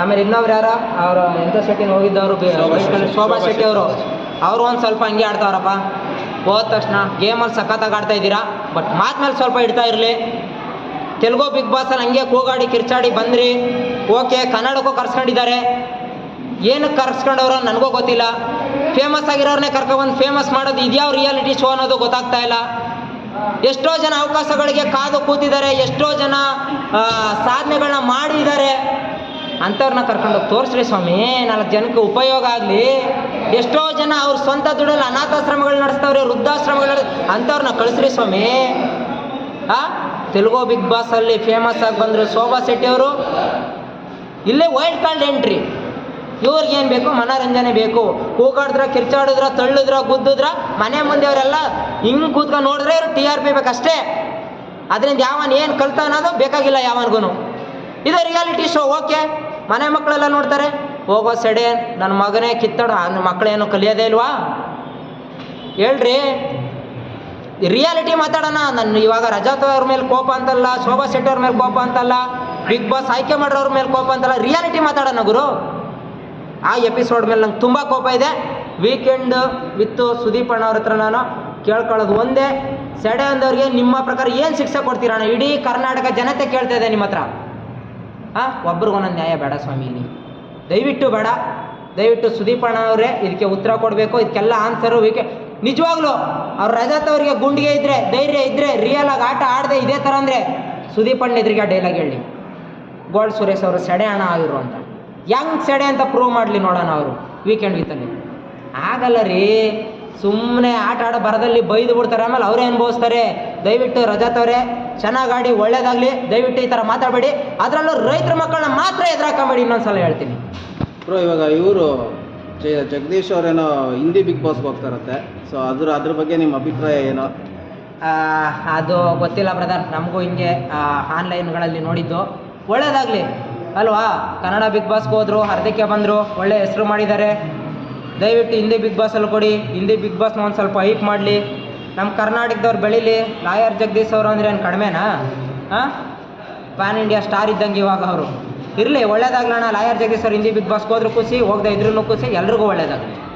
ಆಮೇಲೆ ಇನ್ನೊಬ್ರು ಯಾರ? ಅವ್ರ ಎಂಥ ಶೆಟ್ಟಿನ ಹೋಗಿದ್ದವರು ಶೋಭಾ ಶೆಟ್ಟಿ. ಶೋಭಾ ಶೆಟ್ಟಿ ಅವರು. ಅವರು ಒಂದು ಸ್ವಲ್ಪ ಹಂಗೆ ಆಡ್ತಾವ್ರಪ್ಪ. ಹೋದ ತಕ್ಷಣ ಗೇಮಲ್ಲಿ ಸಖತ್ತಾಗಿ ಆಡ್ತಾ ಇದ್ದೀರಾ? ಬಟ್ ಮಾತ್ಮೇಲೆ ಸ್ವಲ್ಪ ಇಡ್ತಾ ಇರಲಿ. ತೆಲುಗು ಬಿಗ್ ಬಾಸಲ್ಲಿ ಹಂಗೆ ಕೂಗಾಡಿ ಕಿರ್ಚಾಡಿ ಬಂದ್ರಿ. ಓಕೆ ಕನ್ನಡಕ್ಕೂ ಕರ್ಸ್ಕೊಂಡಿದ್ದಾರೆ. ಏನಕ್ಕೆ ಕರ್ಸ್ಕೊಂಡವ್ರು ನನಗೂ ಗೊತ್ತಿಲ್ಲ. ಫೇಮಸ್ ಆಗಿರೋರನ್ನೇ ಕರ್ಕೊಬಂದು ಫೇಮಸ್ ಮಾಡೋದು ಇದ್ಯಾವ ರಿಯಾಲಿಟಿ ಶೋ ಅನ್ನೋದು ಗೊತ್ತಾಗ್ತಾ ಇಲ್ಲ. ಎಷ್ಟೋ ಜನ ಅವಕಾಶಗಳಿಗೆ ಕಾದು ಕೂತಿದ್ದಾರೆ ಎಷ್ಟೋ ಜನ ಸಾಧನೆಗಳನ್ನ ಮಾಡಿದ್ದಾರೆ. ಅಂಥವ್ರನ್ನ ಕರ್ಕೊಂಡೋಗಿ ತೋರಿಸ್ರಿ ಸ್ವಾಮಿ, ನಾಲ್ಕು ಜನಕ್ಕೆ ಉಪಯೋಗ ಆಗಲಿ. ಎಷ್ಟೋ ಜನ ಅವ್ರ ಸ್ವಂತ ದುಡ್ಡಲ್ಲಿ ಅನಾಥಾಶ್ರಮಗಳು ನಡೆಸ್ತವ್ರೆ, ವೃದ್ಧಾಶ್ರಮಗಳು ಅಂಥವ್ರನ್ನ ಕಳಿಸ್ರಿ ಸ್ವಾಮಿ. ಆ? ತೆಲುಗು ಬಿಗ್ ಬಾಸಲ್ಲಿ ಫೇಮಸ್ ಆಗಿ ಬಂದರು ಶೋಭಾ ಶೆಟ್ಟಿ ಅವರು. ಇಲ್ಲೇ ವೈಲ್ಡ್ ಕಾರ್ಡ್ ಎಂಟ್ರಿ ಇವ್ರಿಗೆ ಏನು ಬೇಕು? ಮನೋರಂಜನೆ ಬೇಕು. ಕೂಗಾಡಿದ್ರ, ಕಿರ್ಚಾಡಿದ್ರ, ತಳ್ಳಿದ್ರ, ಗುದ್ದಿದ್ರ, ಮನೆ ಮುಂದೆ ಅವರೆಲ್ಲ ಹಿಂಗೆ ಕೂತ್ಕೊಂಡು ನೋಡಿದ್ರೆ ಇವ್ರು ಟಿ ಆರ್ ಪಿ ಬೇಕಷ್ಟೇ. ಅದರಿಂದ ಯಾವನ್ ಏನು ಕಲ್ತ ಅನ್ನೋದು ಬೇಕಾಗಿಲ್ಲ ಯಾವನ್ಗೂ ಇದು ರಿಯಾಲಿಟಿ ಶೋ ಓಕೆ ಮನೆ ಮಕ್ಕಳೆಲ್ಲ ನೋಡ್ತಾರೆ, ಹೋಗೋ ಸೆಡೆ, ನನ್ನ ಮಗನೇ ಕಿತ್ತಡ ನನ್ನ ಮಕ್ಕಳೇನು ಕಲಿಯೋದೇ ಇಲ್ವಾ? ಹೇಳ್ರಿ ರಿಯಾಲಿಟಿ ಮಾತಾಡೋಣ, ನನ್ನ ಇವಾಗ ರಜಾತ್ ಅವ್ರ ಮೇಲೆ ಕೋಪ ಅಂತಲ್ಲ, ಶೋಭಾ ಶೆಟ್ಟಿ ಅವ್ರ ಮೇಲೆ ಕೋಪ ಅಂತಲ್ಲ ಬಿಗ್ ಬಾಸ್ ಆಯ್ಕೆ ಮಾಡೋರ ಮೇಲೆ ಕೋಪ ಅಂತಲ್ಲ ರಿಯಾಲಿಟಿ ಮಾತಾಡೋಣ ಗುರು. ಆ ಎಪಿಸೋಡ್ ಮೇಲೆ ನಂಗೆ ತುಂಬ ಕೋಪ ಇದೆ. ವೀಕೆಂಡ್ ವಿತ್ತು ಸುದೀಪ್ ಅಣ್ಣ ಅವ್ರ ಹತ್ರ ನಾನು ಕೇಳ್ಕೊಳ್ಳೋದು ಒಂದೇ. ಸೆಡೆ ಅಂದವ್ರಿಗೆ ನಿಮ್ಮ ಪ್ರಕಾರ ಏನು ಶಿಕ್ಷೆ ಕೊಡ್ತೀರಣ್ಣ ಇಡೀ ಕರ್ನಾಟಕ ಜನತೆ ಕೇಳ್ತಾ ಇದೆ ನಿಮ್ಮ ಹತ್ರ. ಹಾಂ ಒಬ್ರಿಗೊಂದೊಂದು ನ್ಯಾಯ ಬೇಡ ಸ್ವಾಮಿ ಇಲ್ಲಿ ದಯವಿಟ್ಟು ಬೇಡ. ದಯವಿಟ್ಟು ಸುದೀಪ್ ಅಣ್ಣ ಅವರೇ, ಇದಕ್ಕೆ ಉತ್ತರ ಕೊಡಬೇಕು. ಇದಕ್ಕೆಲ್ಲ ಆನ್ಸರು ವಿಕೆ ನಿಜವಾಗ್ಲೂ, ಅವ್ರ ರಜಾತ್ ಅವರಿಗೆ ಗುಂಡಿಗೆ ಇದ್ರೆ, ಧೈರ್ಯ ಇದ್ರೆ ರಿಯಲ್ ಆಗಿ ಆಟ ಆಡದೆ ಇದೇ ಥರ ಅಂದರೆ ಸುದೀಪ್ ಅಣ್ಣ ಎದುರಿಗೆ ಡೈಲಾಗ್ ಹೇಳಿ. ಗೋಲ್ಡ್ ಸುರೇಶ್ ಅವರು ಸೆಡೆ ಹಣ ಆಗಿರು ಅಂತ. ಹೆಂಗ್ ಸೆಡೆ ಅಂತ ಪ್ರೂವ್ ಮಾಡಲಿ ನೋಡೋಣ ಅವರು ವೀಕೆಂಡ್ ವೀತಲ್ಲಿ ಆಗಲ್ಲ ರೀ. ಸುಮ್ಮನೆ ಆಟ ಆಡೋ ಬರದಲ್ಲಿ ಬೈದು ಬಿಡ್ತಾರೆ. ಆಮೇಲೆ ಅವರೇ ಅನುಭವಿಸ್ತಾರೆ. ದಯವಿಟ್ಟು ರಜಾತ್ ಅವರೇ ಚೆನ್ನಾಗಿ ಆಡಿ ಒಳ್ಳೇದಾಗಲಿ ದಯವಿಟ್ಟು ಈ ಥರ ಮಾತಾಡಬೇಡಿ. ಅದರಲ್ಲೂ ರೈತರ ಮಕ್ಕಳನ್ನ ಮಾತ್ರ ಎದುರಾಕಬೇಡಿ ಇನ್ನೊಂದ್ಸಲ ಹೇಳ್ತೀನಿ. ಬ್ರೋ ಇವಾಗ ಇವರು ಜಗದೀಶ್ ಅವರೇನೋ ಹಿಂದಿ ಬಿಗ್ ಬಾಸ್ಗೆ ಹೋಗ್ತಾರತ್ತೆ. ಸೊ ಅದ್ರ ಅದ್ರ ಬಗ್ಗೆ ನಿಮ್ಮ ಅಭಿಪ್ರಾಯ ಏನೋ? ಆ, ಅದು ಗೊತ್ತಿಲ್ಲ ಬ್ರದರ್. ನಮಗೂ ಹಿಂಗೆ ಆನ್ಲೈನ್ಗಳಲ್ಲಿ ನೋಡಿದ್ದು. ಒಳ್ಳೇದಾಗಲಿ. ಅಲ್ವಾ? ಕನ್ನಡ ಬಿಗ್ ಬಾಸ್ಗೆ ಹೋದ್ರು ಅರ್ಧಕ್ಕೆ ಬಂದರು ಒಳ್ಳೆ ಹೆಸರು ಮಾಡಿದ್ದಾರೆ. ದಯವಿಟ್ಟು ಹಿಂದಿ ಬಿಗ್ ಬಾಸಲ್ಲಿ ಕೊಡಿ. ಹಿಂದಿ ಬಿಗ್ ಬಾಸ್ನ ಒಂದು ಸ್ವಲ್ಪ ಹೈಪ್ ಮಾಡಲಿ. ನಮ್ಮ ಕರ್ನಾಟಕದವ್ರು ಬೆಳೀಲಿ ಲಾಯರ್ ಜಗದೀಶ್ ಅವರು ಅಂದ್ರೆ ಏನು ಕಡಿಮೆನಾ? ಹಾಂ? ಪ್ಯಾನ್ ಇಂಡಿಯಾ ಸ್ಟಾರ್ ಇದ್ದಂಗೆ ಇವಾಗ ಅವರು. ಇರಲಿ ಒಳ್ಳೇದಾಗ್ಲಣ್ಣ ಲಾಯರ್ ಜಗದೀಶ್ ಅವ್ರು ಹಿಂದಿ ಬಿಗ್ ಬಾಸ್ಗೆ ಹೋದ್ರು ಖುಷಿ ಹೋಗದೆ ಇದ್ರೂ ಖುಷಿ ಎಲ್ರಿಗೂ ಒಳ್ಳೇದಾಗಲಿ.